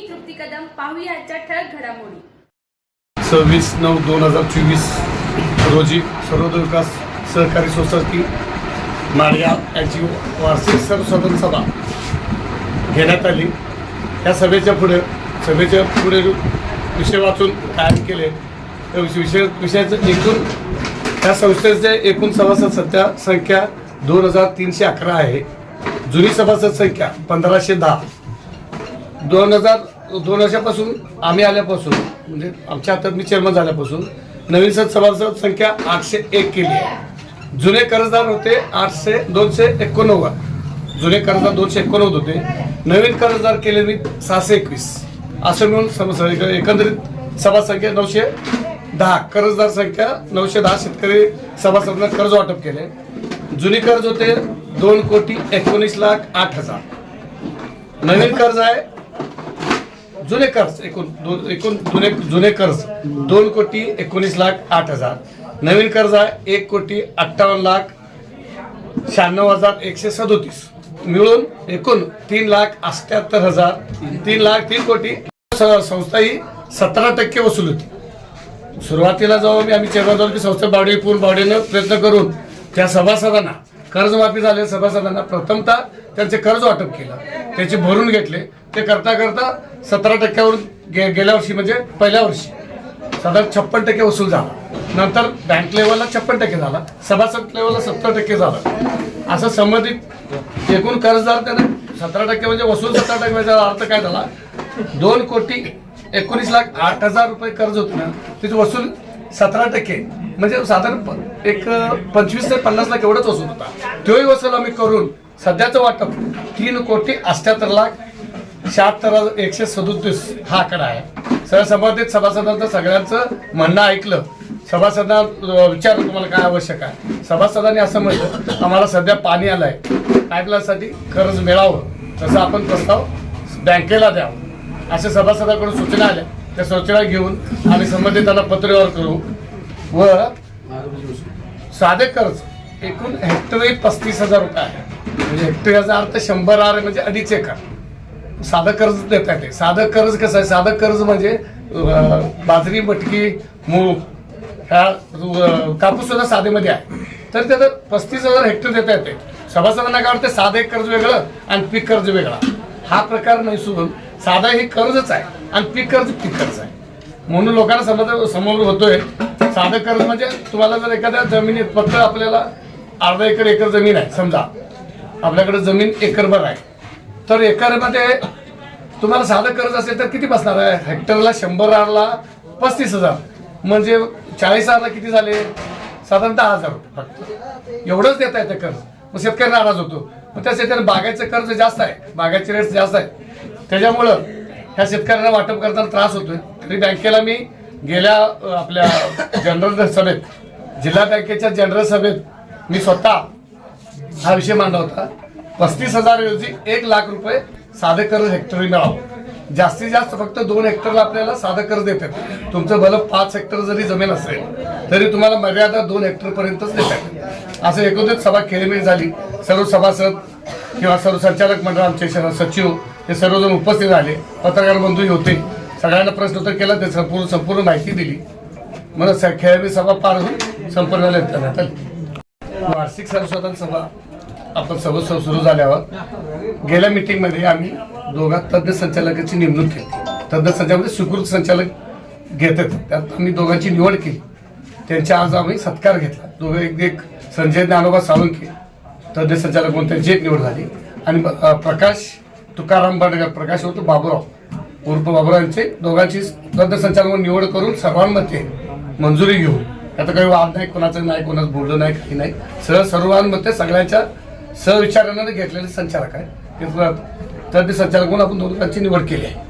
मी तृप्ती कदम पाहूया आजच्या ठळक घडामोडी. सव्वीस नऊ दोन हजार चोवीस रोजी सर्वोदय विकास सहकारी सोसायटी माळ्या याची वार्षिक सर्वसाधारण सभा घेण्यात आली. या सभेच्या पुढे सभेच्या पुढे विषय वाचून कायम केले. त्या विषय विषयाचं एकूण त्या संस्थेचे एकूण सभासद सध्या संख्या दोन हजार तीनशे अकरा आहे. जुनी सभासद संख्या पंधराशे दहा. दोन हजार दोन वर्षापासून आम्ही आल्यापासून म्हणजे आमच्या हातात मी चेअरमन झाल्यापासून नवीन सद सभासद संख्या आठशे एक केली आहे. जुने कर्जदार होते आठशे दोनशे एकोणनव्वद. जुने कर्जदार दोनशे एकोणनव्वद होते. नवीन कर्जदार केले मी सहाशे एकवीस. असं मिळून समज एकंदरीत सभा संख्या नऊशे दहा कर्जदार संख्या नऊशे दहा शेतकरी सभासदांना कर्ज वाटप केले. जुने कर्ज होते दोन कोटी एकोणीस लाख आठ हजार. नवीन कर्ज आहे जुने कर्ज एकूण दोन एकूण जुने जुने कर्ज दोन कोटी एकोणीस लाख आठ हजार. नवीन कर्ज आहे एक कोटी अठ्ठावन्न लाख शहाण्णव हजार एकशे सदोतीस. मिळून एकूण तीन लाख अठ्याहत्तर हजार तीन लाख तीन कोटी स- संस्था ही सतरा टक्के वसूल होती. सुरुवातीला जेव्हा मी आम्ही चेअरमन की संस्था बावडी पूर्ण बावडीनं प्रयत्न करून त्या सभासदांना कर्जमाफी झालेल्या सभासदांना प्रथमतः त्यांचे कर्ज वाटप केलं. त्याचे भरून घेतले. ते करता करता सतरा टक्क्यावरून गे गेल्या वर्षी म्हणजे पहिल्या वर्षी. साधारण छप्पन टक्के वसूल झाला. नंतर बँक लेवलला छप्पन टक्के झाला. सभासद लेवलला सत्तर टक्के झाला. असं संबंधित एकूण कर्जदार त्याने सतरा टक्के म्हणजे वसूल सतरा टक्के म्हणजे अर्थ काय झाला? दोन कोटी एकोणीस लाख आठ हजार रुपये कर्ज होतं ना. त्याची वसूल सतरा टक्के. म्हणजे साधारण एक पंचवीस ते पन्नास लाख एवढंच वसूल होता. तोही वसूल आम्ही करून सध्याचं वाटप तीन कोटी अठ्याहत्तर लाख शहात्तर हजार एकशे सदोतीस हा आकडा आहे. सर संबंधित सभासदांचं सगळ्यांचं म्हणणं ऐकलं. सभासदांना अं, विचारलं तुम्हाला काय आवश्यक आहे. सभासदांनी असं म्हटलं आम्हाला सध्या पाणी आलंय. पाईपलाईनसाठी कर्ज मिळावं. तसं आपण प्रस्ताव बँकेला द्यावं. अशा सभासदाकडून सूचना आल्या. त्या सूचना घेऊन आम्ही संबंधितांना पत्रव्यवहार करू व साधे कर्ज एकूण हेक्टरी पस्तीस हजार रुपये आहे. म्हणजे हेक्टर याचा अर्थ शंभर आर म्हणजे अडीच एकर. साधं कर्ज देता येते साधं कर्ज कसं आहे? साधं कर्ज म्हणजे बाजरी मटकी मूग ह्या कापूस सुद्धा साधेमध्ये आहे. तर त्याचं पस्तीस हजार हेक्टर देता येते सभासदांना काय वाटतं? साधं एक कर्ज वेगळं आणि पीक कर्ज वेगळा. हा प्रकार नाही सुरू साधा हे कर्जच आहे आणि पीक कर्ज पीक कर्ज आहे. म्हणून लोकांना समज समोर होतोय साधं कर्ज म्हणजे तुम्हाला जर एखाद्या जमिनीत फक्त आपल्याला अर्धा एकर एकर जमीन आहे समजा. आपल्याकडे जमीन एकरभर आहे. तर एकरमध्ये तुम्हाला साधं कर्ज असेल तर किती बसणार आहे? हेक्टरला शंभर आरला पस्तीस हजार. म्हणजे चाळीस हजारला किती झाले? साधारण दहा हजार फक्त. एवढंच देता येतं कर्ज. मग शेतकरी नाराज होतो. मग त्या शेतकऱ्यांना बागायचं कर्ज जास्त आहे. बागाचे रेट जास्त आहे. त्याच्यामुळं ह्या शेतकऱ्यांना वाटप करताना त्रास होतोय. तरी बँकेला मी गेल्या आपल्या जनरल सभेत जिल्हा बँकेच्या जनरल सभेत मी स्वतः हा विषय मांडला होता. पस्तीस हजार ऐवजी एक लाख रुपये साधे कर्ज हेक्टरी मिळावं जास्तीत जास्त फक्त दोन हेक्टरला आपल्याला साधं कर्ज देतात. तुमचं भलं पाच हेक्टर जरी जमीन असेल तरी तुम्हाला मर्यादा दोन हेक्टर पर्यंतच देतात. असं एकत्रित सभा खेळीमेळी झाली. सर्व सभासद किंवा सर्व संचालक मंडळ आमचे सचिव हे सर्वजण उपस्थित झाले. पत्रकार बंधूही होते. सगळ्यांना प्रश्नोत्तर केला ते संपूर्ण संपूर्ण माहिती दिली. म्हणून स- सभा पार होऊन संपूर्ण झाले. वार्षिक सर्वसाधारण सभा आपण सर्व सुरू झाल्यावर गेल्या मीटिंगमध्ये आम्ही दोघा तज्ज्ञ संचालकाची नेमणूक केली तज्ज्ञ संचालक सुकृत संचालक घेतात त्यात आम्ही दोघांची निवड केली. त्यांच्या आज आम्ही सत्कार घेतला. दोघं एक एक संजय ज्ञानोबा साळुंके तज्ज्ञ संचालक म्हणून त्यांची एक निवड झाली. आणि प्रकाश तुकाराम बडगा प्रकाश होतो बाबुराव उर्फ बाबुराव यांचे दोघांची तज्ञ संचालक निवड करून सर्वांमध्ये मंजुरी घेऊन. आता काही वाद नाही कोणाचं नाही कोणाचं बोललं नाही काही नाही. सह सर्वांमध्ये सगळ्यांच्या सहविचारानं घेतलेले संचालक आहे ते संचालक म्हणून आपण दोघांची निवड केली आहे.